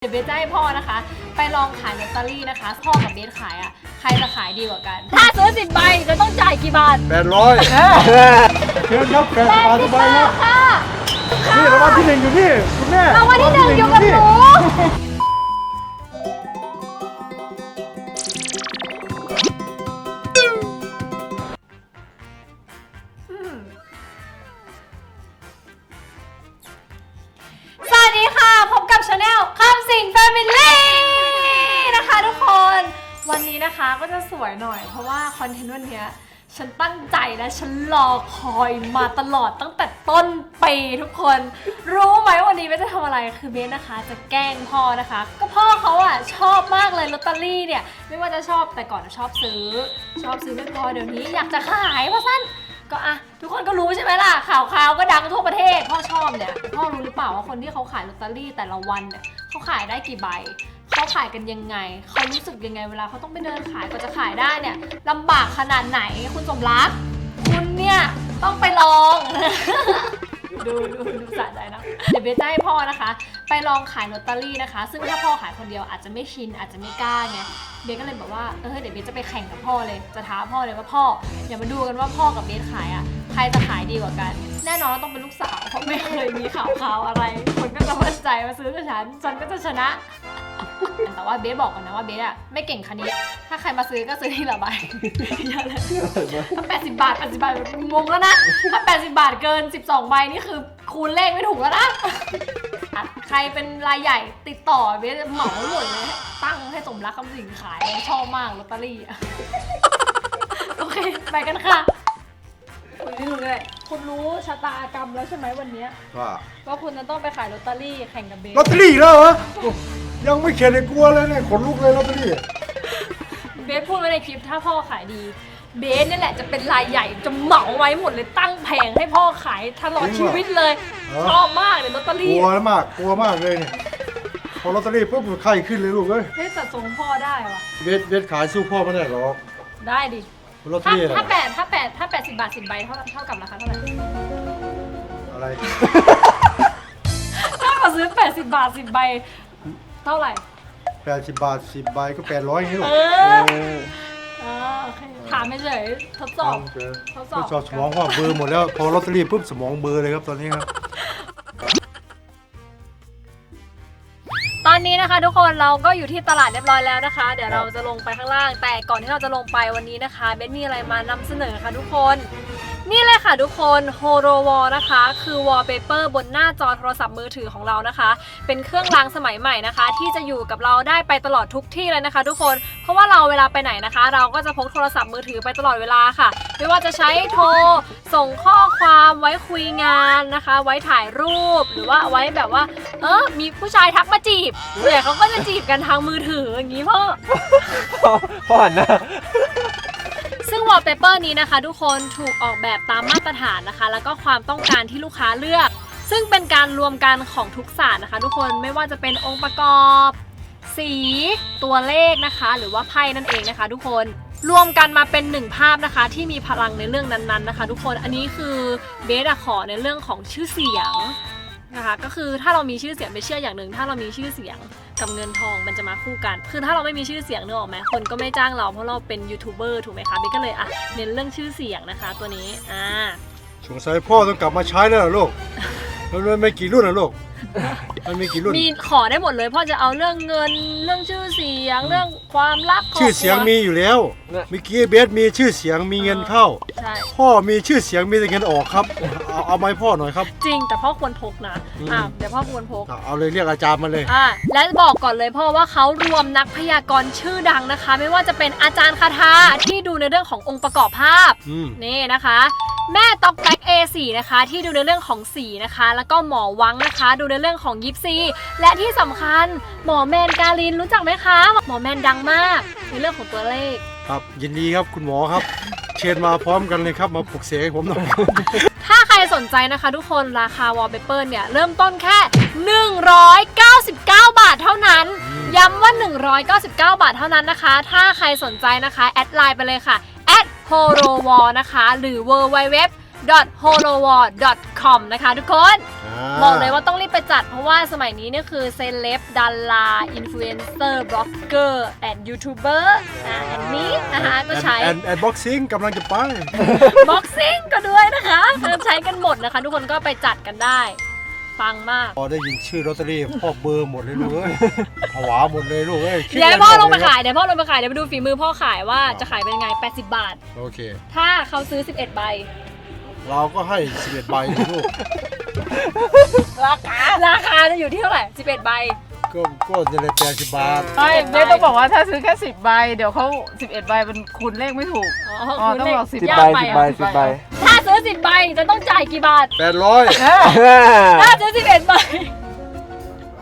เดี๋ยวเบสจะให้พ่อนะคะ ไปลองขายลอตเตอรี่นะคะ พ่อกับเบสขายอะ ใครจะขายดีกว่ากัน ถ้าซื้อสิบใบจะต้องจ่ายกี่บาทแปดร้อยเชิญครับแปดบาทสบายครับค่ะนี่รางวัลที่หนึ่งอยู่นี่คุณแม่รางวัลที่หนึ่งอยู่กับหนูสวัสดีค่ะ พบกับชาแนลคำสิ งแฟมิลี่นะคะทุกคน วันนี้นะคะก็จะสวยหน่อย เพราะว่าคอนเทนต์วันเนี้ยฉันตั้งใจและฉันรอคอยมาตลอดตั้งแต่ต้นปีทุกคน รู้ไหมวันนี้เบสจะทำอะไรคือเบสนะคะ จะแกล้งพ่อนะคะ ก็พ่อเขาอะชอบมากเลยลอตเตอรี่เนี่ย ไม่ว่าจะชอบแต่ก่อนชอบซื้อ ชอบซื้อไม่พอเดี๋ยวนี้อยากจะขายเพราะสั้นก็อะทุกคนก็รู้ใช่ไหมล่ะข่าวข่าวก็ดังทั่วประเทศพ่อชอบเนี่ยพ่อรู้หรือเปล่าว่าคนที่เขาขายลอตเตอรี่แต่ละวันเนี่ย เขาขายได้กี่ใบเขาขายกันยังไงเขารู้สึกยังไงเวลาเขาต้องไปเดินขายกว่าจะขายได้เนี่ยลำบากขนาดไหนคุณสมรัก คุณเนี่ยต้องไปลอง ดูดูดูสะใจนะเดี๋ยวเบสจะให้พ่อนะคะ ไปลองขายลอตเตอรี่นะคะ ซึ่งถ้าพ่อขายคนเดียวอาจจะไม่ชินอาจจะไม่กล้าไงเบสก็เลยบอกว่าเออเดี๋ยวเบสจะไปแข่งกับพ่อเลยจะท้าพ่อเลยว่าพ่อเดี๋ยวมาดูกันว่าพ่อกับเบสขายอะใครจะขายดีกว่ากัน แน่นอนต้องเป็นลูกสาวเพราะไม่เคยมีข่าวข่าวอะไร จะมั่นใจมาซื้อกับฉัน ฉันก็จะชนะ แต่ว่าเบสบอกก่อนนะว่าเบสอะไม่เก่งคณิต ถ้าใครมาซื้อก็ซื้อที่ละใบอย่าเลยถ้า80บาท80บาทงงแล้วนะ ถ้า80บาทเกิน12ใบนี่คือคูณเลขไม่ถูกแล้วนะอะใครเป็นรายใหญ่ติดต่อเบสเหมาหมดเลยตั้งให้สมรักคำสิงขายชอบมากลอตเตอรี่อะโอเค ไปกันค่ะ คุณไม่รู้เลย คุณรู้ชะตากรรมแล้วใช่ไหมวันเนี้ยว่าว่าคุณจะต้องไปขายลอตเตอรี่แข่งกับเบสลอตเตอรี่แล้วเหรอโอ้ยังไม่เข็ดเลยกลัวเลยเนี่ยขนลุกเลยลอตเตอรี่เบสพูดไว้ในคลิปถ้าพ่อขายดี เบสนี่แหละจะเป็นรายใหญ่จะเหมาไว้หมดเลยตั้งแผงให้พ่อขายตลอดชีวิตเลยชอบมากเลยลอตเตอกลัรี่วมากกลัวมากเลยเนี่ยพอลอตเตอรี่ปุ๊บไข้ขึ้นเลยลูกเอ้ยเฮ้ยแต่ทรงพ่อได้ว่ะเบสเบสขายสู้พ่อไม่ได้หรอกได้ดิ ลอตเตอถ้ารี่ถ้าอะแปดถ้าแปดถ้าแปดสิบบาทสิบใบเท่าเท่ากับราคาเท่าไหร่อะไร ถ้ามาซื้อแปดสิบบาทสิบใบเท่าไหร่ แปดสิบบาทสิบใบก็แปดร้อยอย่างนี้หรเออกออ่าโอเคถามไม่เฉยๆทดสอบเออทดสอบ ทดสอบสมองพ่อเบลอร์หมดแล้ว พอลอตเตอรี่ปุ๊บสมองเบลอร์เลยครับตอนนี้ครับ อนนี้นะคะ ทุกคนเราก็อยู่ที่ตลาดเรียบร้อยแล้วนะคะ เดี๋ยวครับเราจะลงไปข้างล่าง แต่ก่อนที่เราจะลงไปวันนี้นะคะเบนมีอะไรมานำเสนอค่ะทุกคน นี่เลยค่ะทุกคนโฮโ o วอลนะคะ คือวอลเปเปอร์บนหน้าจอโทรศัพท์มือถือของเรานะคะ เป็นเครื่องรางสมัยใหม่นะคะ ที่จะอยู่กับเราได้ไปตลอดทุกที่เลยนะคะ ทุกคนเพราะว่าเราเวลาไปไหนนะคะ เราก็จะพกโทรศัพท์มือถือไปตลอดเวลาค่ะ ไม่ว่าจะใช้โทรส่งข้อความไว้คุยงานนะคะ ไว้ถ่ายรูปหรือว่าไว้แบบว่า เออมีผู้ชายทักมาจีบส่วนใหญ่เขาก็จะจีบกันทางมือถืออย่างนี้พ่อ พ่อหันหน้า วอลเปเปอร์นี้นะคะ ทุกคนถูกออกแบบตามมาตรฐานนะคะ แล้วก็ความต้องการที่ลูกค้าเลือก ซึ่งเป็นการรวมกันของทุกศาสตร์นะคะ ทุกคนไม่ว่าจะเป็นองค์ประกอบ สีตัวเลขนะคะ หรือว่าไพ่นั่นเองนะคะ ทุกคนรวมกันมาเป็นหนึ่งภาพนะคะ ที่มีพลังในเรื่องนั้นๆนะคะ ทุกคนอันนี้คือเบสอะขอในเรื่องของชื่อเสียงนะคะ ก็คือถ้าเรามีชื่อเสียงไปเชื่ออย่างหนึ่งถ้าเรามีชื่อเสียง กับเงินทองมันจะมาคู่กัน คือถ้าเราไม่มีชื่อเสียงนึกออกไหมคนก็ไม่จ้างเราเพราะเราเป็นยูทูบเบอร์ถูกไหมคะเบสก็เลยอะเน้นเรื่องชื่อเสียงนะคะ ตัวนี้อ่าสงสัยพ่อต้องกลับมาใช้แล้วเหรอลูกมันไม่กี่รุ่นนะลูก มันมีกี่รุ่น มีขอได้หมดเลยพ่อจะเอาเรื่องเงินเรื่องชื่อเสียงเรื่องความรักครบครัว ชื่อเสียงมีอยู่แล้วเมื่อกี้เบสมีชื่อเสียงมีเงินเข้า ใช่ พ่อมีชื่อเสียงมีแต่เงินออกครับ เอาเอาไมาให้พ่อหน่อยครับ จริง แต่พ่อควรพกนะอืม อ่าเดี๋ยวพ่อควรพกเอาเอาเลยเรียกอาจารย์มาเลย อ่าและบอกก่อนเลยพ่อว่าเขารวมนักพยากรณ์ชื่อดังนะคะ ไม่ว่าจะเป็นอาจารย์คาถาที่ดูในเรื่องขององค์ประกอบภาพ อืม นี่นะคะ แม่ต็อกแบ็ก A4 นะคะ ที่ดูในเรื่องของสีนะคะ แล้วก็หมอวังนะคะ ดูในเรื่องของยิปซี และที่สำคัญหมอแมนการินรู้จักไหมคะ หมอแมนดังมาก ในเรื่องของตัวเลข ครับยินดีครับคุณหมอครับ เชิญมาพร้อมกันเลยครับมาปลุกเสกให้ผมหน่อยถ้าใครสนใจนะคะทุกคนราคาวอลเปเปอร์เนี่ย เริ่มต้นแค่ 199 บาทเท่านั้นอืมย้ำว่า 199 บาทเท่านั้นนะคะ ถ้าใครสนใจนะคะ แอดไลน์ไปเลยค่ะ h o l o w a l นะคะ หรือ w w w h o l o w a l c o m นะคะทุกคนอ่าบอกเลยว่าต้องรีบไปจัดเพราะว่าสมัยนี้เนี่ยคือเซเลบดาราอินฟลูเอนเซอร์บล็อกเกอร์แอนด์ยูทูบเบอร์อะอันนี้นะคะก็ใช้แอนแอนบ็อกซิ่งกำลังจะไปบ็อกซิ่งก็ด้วยนะคะใช้กันหมดนะคะ ทุกคนก็ไปจัดกันได้ ฟังมาก พอได้ยินชื่อลอตเตอรี่พ่อเบอร์หมดเลยลูกเอ้ยผวาหมดเลยลูกเอ้ยคิเดี๋ยวให้ะไรพ่อลงไม่ไปกขายเดี๋ยวพ่อลงไปขายเดี๋ยวไปดูฝีมือพ่อขายว่าจะขายเป็นยังไง 80 บาท โอเค ถ้าเขาซื้อ 11 ใบเราก็ให้11ใบนะลูก ราคาราคาจะอยู่ที่เท่าไหร่ 11 ใบ ก็ก็จะได้แปดสิบบาท ไม่เจ๊ต้องบอกว่าถ้าซื้อแค่สิบใบ เดี๋ยวเขาสิบเอ็ดใบมันคูณเลขไม่ถูก อ๋ออ๋อคุณต้องเลขบอก10สิบยาใบกไปสิบใบอะสิบใบถ้าซื้อ10ใบจะต้องจ่ายกี่บาท แปดร้อยถ้าซื้อ11ใบ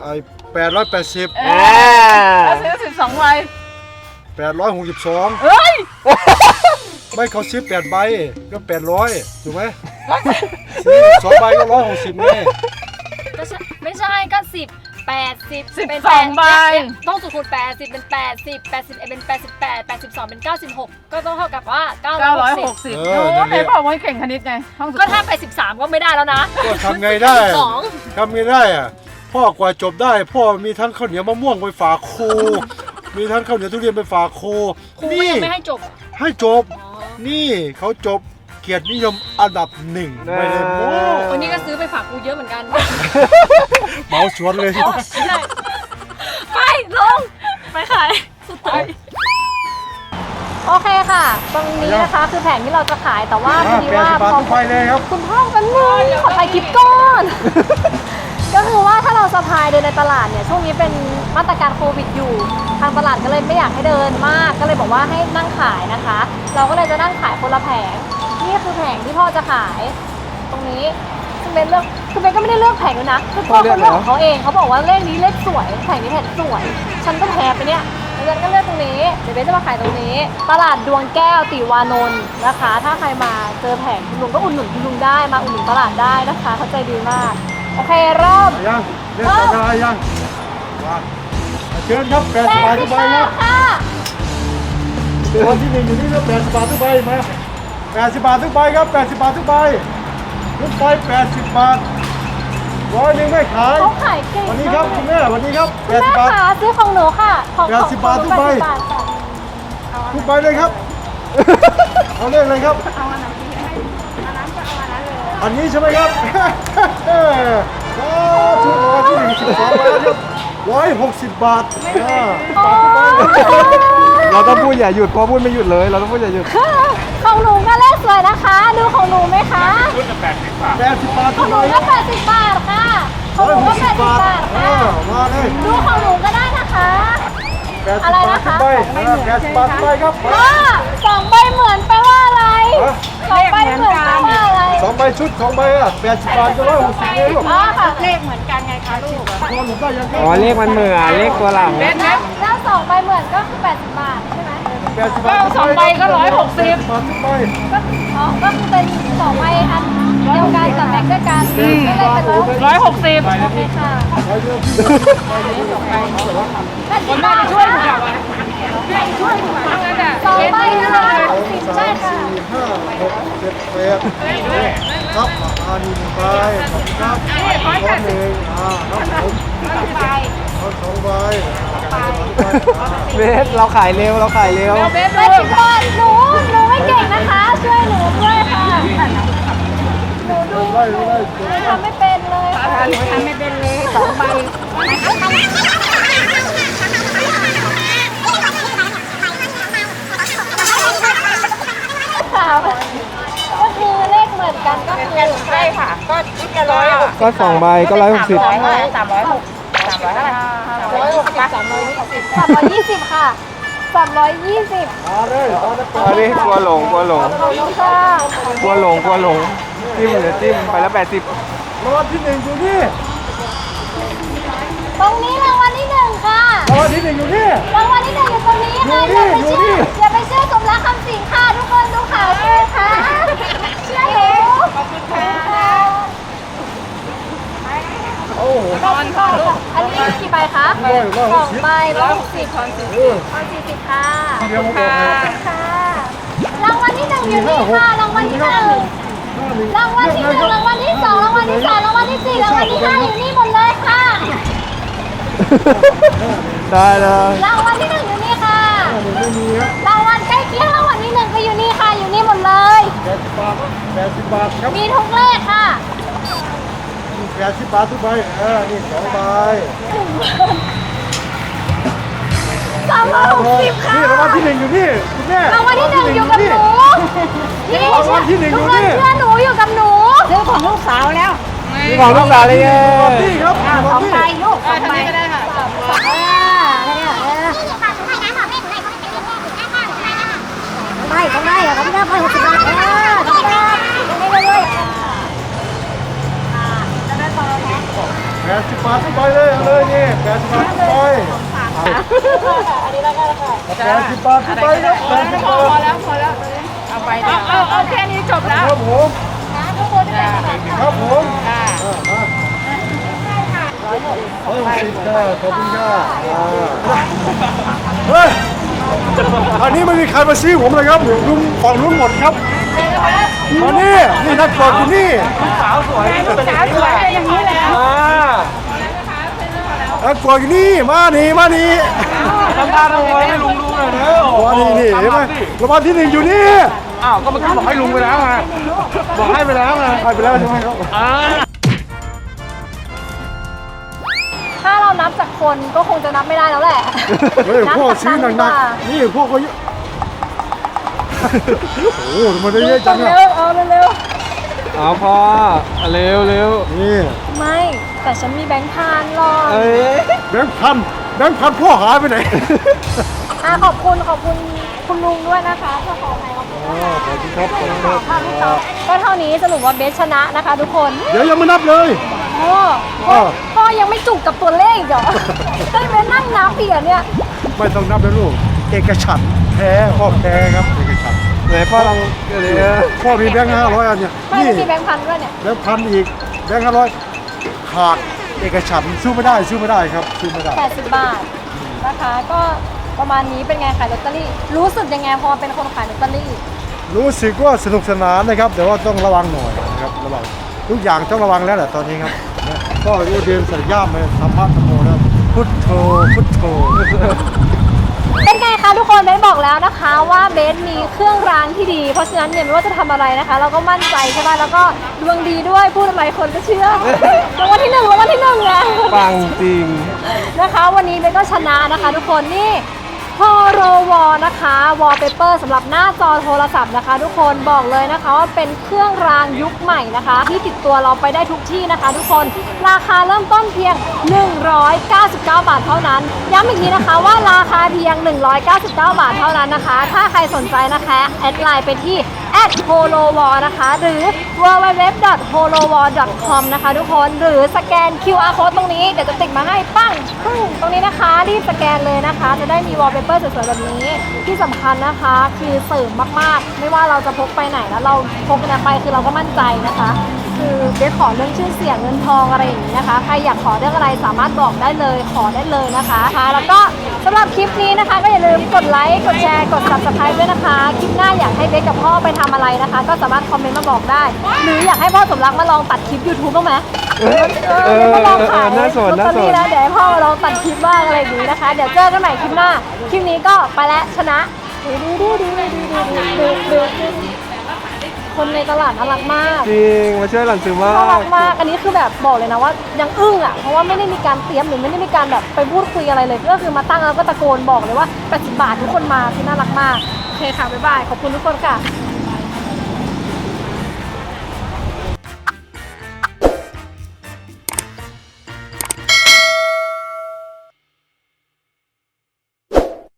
ไอ้แปดร้อยแปดสิบเออถ้าซื้อสิบสองใบแปดร้อยหกสิบสองเฮ้ย ไม่เขาซื้อแปดใบก็แปดร้อยถูกไหมซื้อสองใบก็ร้อยหกสิบไงก็ใช่ไม่ใช่ก็10 80 สิบเป็นสองใบ8ต้องสุดคูณ80 เป็น 80 81 เป็น 88 82 เป็น 96 ก็ต้องเท่ากับว่าเก้าร้อยหก960สิบโอ้ไหนบอกว่าเก่งคณิตไงห้องสุดก็ถ้าไป 13 ก็ไม่ได้แล้วนะก็ทำไงได้ สองทำไงได้อะพ่อกว่าจบได้ พ่อมีทั้งข้าวเหนียวมะม่วงไปฝากครู มีทั้งข้าวเหนียวทุเรียนไปฝากครูครูก็นี่ยังไม่ให้จบอะให้จบอ๋อนี่เขาจบเกียรตินิยมอันดับหนึ่งไม่ได้โม้วันนี้ก็ซื้อไปฝากครูเยอะเหมือนกันเหมาสวนเลยอ๋อไม่ได้ไปลง ไปขายสุดท้ายโอเคค่ะ ตรงนี้นะคะคือแผงที่เราจะขายแต่ว่าพอดีแปดว่าสิบบาทพอทุกใบเลยครับคุณพ่อกันนึงขอถ่ายคลิปก่อนก็คือว่าถ้าเราสะพายเดินในตลาดเนี่ยช่วงนี้เป็นมาตรการโควิดอยู่ ทางตลาดก็เลยไม่อยากให้เดินมากก็เลยบอกว่าให้นั่งขายนะคะ เราก็เลยจะนั่งขายคนละแผงนี่ คือแผงที่พ่อจะขาย ตรงนี้คือเบนเลือกคือเบนก็ไม่ได้เลือกแผงด้วยนะคือพ่อเขาเลือกของเขาเองเขาบอกว่าเลขนี้เลขสวยแผงนี้แผงสวย ฉันก็แพ้ไปเนี่ยแล้วเบนก็เลือกตรงนี้เดี๋ยวเบนจะมาขายตรงนี้ ตลาดดวงแก้วติวานนท์นะคะ ถ้าใครมาเจอแผงคุณลุงก็อุดหนุนคุณลุงได้มาอุดหนุนตลาดได้นะคะเข้าใจดีมากโอเคเริ่มยังเล่นต่อได้ยังว่าเชิญครับแปดแปสิบบาดทสิทุบกใบบาครับทค่ะวันที่หนึ่งอยู่นี่ครับแปดสิบบาททุกใบมา แปดสิบบาททุกใบครับแปดสิบบาททุกใบทุกใบแปดสิบบาทร้อยหนึ่งไม่ขาย เขาขายเก่งวันนี้ครับคุณแม่วันนี้ครับแปคุณดสิแม่บบาทขาซื้อของหนูค่ะ ของแปดสิบบาททุกใบแปดสิบบาทค่ะทุกใบเลยครับ เอาเลขเลยครับอันนี้ใช่ไหมครับ เออทุกร้อยที่หนึ่งสิบสองบาทครับร้อยหกสิบบาทอ่า โอ้ เราต้องพูดอย่าหยุดเพราะพูดไม่หยุดเลย เราต้องพูดอย่าหยุดของหนูก็เลขสวยนะคะ ดูของหนูไหมคะแปดสิบบาทขทุองกหใบนูคก็รับแปดสิบบาทค่ะของหร้อยนูหก็กแปสิบดสิบบาทบาทอ่าค่ะมาเลยดูของหนูก็ได้นะคะแปดสิบบาททุกใบอ่าแปดสิบบาททุกใบครับพ่อสองใบเหมือนแปลว่าอะไรฮะสองใบเหมือนแปลว่าอะไรสองใบชุดสองใบอะแปดสิบบาทก็ร้อยหกสิบเลยลูกอ๋อค่ะเลขเหมือนกันไงคะลูกพอหนูได้ยังครับอ๋อเลขมันเหมือนเลขตัวหลังเบนเน็ตแล้ว สองใบเหมือนก็คือแปดสิบบาทใช่ไหมแปดสิบบาททุกสองใบก็160แปดสิบบาททุกใบก็อ๋อก็คือเป็นสองใบอันเดียวกันแต่แบ่งด้วยกันก็เลยเป็นร้อยหกสิบร้อยหกสิบโอเคค่ะใบเดียวที่แปดสิบบาทช่วยหนูสองใบนะคะสองสิบสาใช่มค่ะสี่ห้าหกเจ็ดแปดครับอ่านี่หนึ่งใบขอบคุณครับร้อยหนึ่งอ่าครับผมเอาสองใบอ่า เบสเราขายเร็วเราขายเร็วเบนแปดสิบบาทหนูหนูไม่เก่งนะคะ ช่วยหนูด้วยค่ะหนูดูหนูทำไม่เป็นเลยค่ะหนูทำไม่เป็นเลยสองใบค่ะก็คือเลขเหมือนกันก็คือใช่ค่ะ ก็ชุดละร้อยก็สองใบก็ร้อยหกสิบสามร้อยสามร้อยหกสามร้อยเท่าไหร่สาม ร้อยหกสิบสามร้อยหกสิบสามร้อยยี่สิบค่ะสามร้อยยี่สิบมาเลยเอาละก่อนอันนี้กลัวหลงกลัวหลงขอบคุณค่ะกลัวหลงกลัวหลงจิ้มเดี๋ยวจิ้มไปแล้วแปดสิบรางวัลที่หนึ่งอยู่นี่ตรงนี้รางวัลที่หนึ่งค่ะรางวัลที่หนึ่งอยู่นี่รางวัลที่หนึ่งอยู่ตรงนี้ค่ะอยู่อย่านี่ไปอยู่เชื่อนี่อย่าไปเชื่อสมรักคำสิงค่ะทุกคนดูข่าวด้วยค่ะเชื่อหนูขอบคุณค่ะ โอ้โหขอบคุณค่ะอันนี้กี่ใบคะร้อยร้อยสหอกงสิบใบร้อยหกสิบเออร้อยสี่สิบค่ะเดี๋ยวมาบอกให้ค่ะรางวัลที่หนึ่งอยู่นี่ค่ะรางวัลที่หนึ่งรางวัลที่หนึ่งรางวัลที่สองรางวัลที่สามรางวัลที่สี่รางวัลที่ห้าอยู่นี่หมดเลยค่ะ ได้เลยรางวัลที่หนึ่งอยู่นี่ค่ะไม่มีครับรางวัลใกล้เคียงรางวัลที่หนึ่งก็อยู่นี่ค่ะ อยู่นี่หมดเลยแปดสิบบาทแปดสิบบาทครับมีทุกเลขค่ะ แปดสิบบาททุกใบเออนี่สองใบสามร้อยหกสิบค่ะนี่รางวัลที่หนึ่งอยู่นี่คุณแม่รางวัลที่หนึ่งอยู่กับหนูนี่รางวัลที่หนึ่งอยู่ทุกคนนี่เชื่อหนูอยู่กับหนูซื้อของลูกสาวแล้วนี่ของลูกสาวเลยไงนี่ครับรางวัลที่ไปลูกอ่าทางนี้ก็ได้ค่ะไม่ต้องได้เหรอไม่ได้ไปหกสิบบาทเออ แปดสิบบาททุกใบเลยเอาเลยนี่แปดสิบบาททุกใบอันนี้แล้วกันค่ะแปดสิบบาททุกใบครับแปดสิบพบาอทแล้วพอแล้วเอาไปเอาเอาเอาแค่นี้จบแล้วครับผมทุกคนที่เป็นแบบครับผมค่ะอ่ามาร้อยหกสิบค่ะขอบคุณค่ะอ่าเฮ้ยอันนี้ไม่มีใครมาซื้อผมเลยครับลุงฝั่งลุงหมดครับอันนี้นี่นักกอดอยู่นี่ สาวสวยเป็น นักกอดอยู่นี่มานี่มานี่ทำตาทำไมให้ลุงดูหน่อยเนอะมานี่นี่เห็นไหมรางวัลที่หนึ่งอยู่นี่อ้าวก็เมื่อกี้บอกให้ลุงไปแล้วไงบอกให้ไปแล้วไงให้ไปแล้วใช่ไหมครับอ่าถ้าเรานับจากคนก็คงจะนับไม่ได้แล้วแหละเฮ้ยพวกซื้อหนักๆนี่พวกเขาเยอะโอ้โหมันได้เยอะจังอะเร็วเอาเร็ว เอาพอเร็วเร็วนี่ๆไม่ แต่ฉันมีแบงค์พันหรอกเอ้ยแบงค์พันแบงค์พันพ่อหายไปไหน อะขอบคุณขอบคุณคุณลุงด้วยนะคะเจ้าของไทยขอบคุณอ๋อนะคะขอบคุณครับขอบคุณคขรัอบบคุณค่ะก็เท่านี้สรุปว่าเบสชนะนะคะ ทุกคนเดี๋ยวยังไม่นับเลยพ่อพ่อพ่อยังไม่จุกกับตัวเลขอีกเหรอ ได้เบสนั่งนับอีกเหรอเนี่ย ไม่ต้องนับเลยลูก เอกฉันท์แพ้พ่อแพ้ครับเอกฉันท์ ไหนพ่อลองเดี๋ยวพ่อมีแบงค์ห้าร้อยอันเนี่ยไม่นี่ได้มีแบงค์พันด้วยเนี่ยแบงค์พันอีกแบงค์ห้าร้อยขาดเอกฉันท์สู้ไม่ได้สู้ไม่ได้ครับสู้ไม่ได้ 80 บาทนะคะ ก็ประมาณนี้เป็นไงขายลอตเตอรี่ รู้สึกยังไงพอเป็นคนขายลอตเตอรี่ รู้สึกว่าสนุกสนานนะครับ แต่ว่าต้องระวังหน่อยนะครับระวังทุกอย่างต้องระวังแล้วแหละตอนนี้ครับนะก็เรียนสัญญาณมาธรรมะธรรมโมแล้วพุทโธพุทโธ เป็นไงคะทุกคนเบสบอกแล้วนะคะว่าเบสมีเครื่องรางที่ดี เพราะฉะนั้นเนี่ยไม่ว่าจะทำอะไรนะคะ เราก็มั่นใจใช่ไหมแล้วก็ดวงดีด้วยพูดอะไรคนก็เชื่อ รางวัลที่หนึ่งรางวัลที่หนึ่งนะ ปังจริง นะคะวันนี้เบนก็ชนะนะคะ ทุกคนนี่ พอโรวอนะคะวอลเปเปอร์สำหรับหน้าจอโทรศัพท์นะคะ ทุกคนบอกเลยนะคะว่าเป็นเครื่องรางยุคใหม่นะคะ ที่ติดตัวเราไปได้ทุกที่นะคะ ทุกคนราคาเริ่มต้นเพียง 199 บาทเท่านั้น ย้ำอีกทีนะคะว่าราคาเพียง 199 บาทเท่านั้นนะคะ ถ้าใครสนใจนะคะแอดไลน์ไปที่ at holowall นะคะ หรือ www.holowall.com นะคะทุกคน หรือสแกน QR code ตรงนี้ เดี๋ยวจะติดมาให้ปั้งตรงนี้นะคะ รีบสแกนเลยนะคะ จะได้มี wallpaper สวยๆแบบนี้ ที่สำคัญนะคะ คือเสริมมากๆ ไม่ว่าเราจะพกไปไหนแล้วเราพกกันไปคือเราก็มั่นใจนะคะ คือเบสขอเรื่องชื่อเสียงเงินทองอะไรอย่างนี้นะคะ ใครอยากขอเรื่องอะไรสามารถบอกได้เลยขอได้เลยนะคะค่ะแล้วก็สำหรับคลิปนี้นะคะ ก็อย่าลืมกดไลค์กดแชร์กด subscribe ด้วยนะคะ คลิปหน้าอยากให้เบสกับพ่อไปทำอะไรนะคะ ก็สามารถคอมเมนต์มาบอกได้ หรืออยากให้พ่อสมรักมาลองตัดคลิป YouTube บ้างไหมเออเออเดี๋ยวมาลองขายเออน่าสนลอตเตอรี่แล้วเดี๋ยวให้พ่อมาลองตัดคลิปบ้างอะไรอย่างนี้นะคะ เดี๋ยวเจอกันใหม่คลิปหน้า คลิปนี้ก็ไปแล้วชนะดูดูดูดูดูดูดูดู คนในตลาดน่ารักมากจริงมาช่วยหลันซื้อมาน่ารักกมากอันนี้คือแบบบอกเลยนะว่ายังอึ้งอะเพราะว่าไม่ได้มีการเตรียมหรือไม่ได้มีการแบบไปพูดคุยอะไรเลยก็คือมาตั้งแล้วก็ตะโกนบอกเลยว่า80บาททุกคนมาคือน่ารักมากโอเคค่ะบ๊ายบายขอบคุณทุกคนค่ะ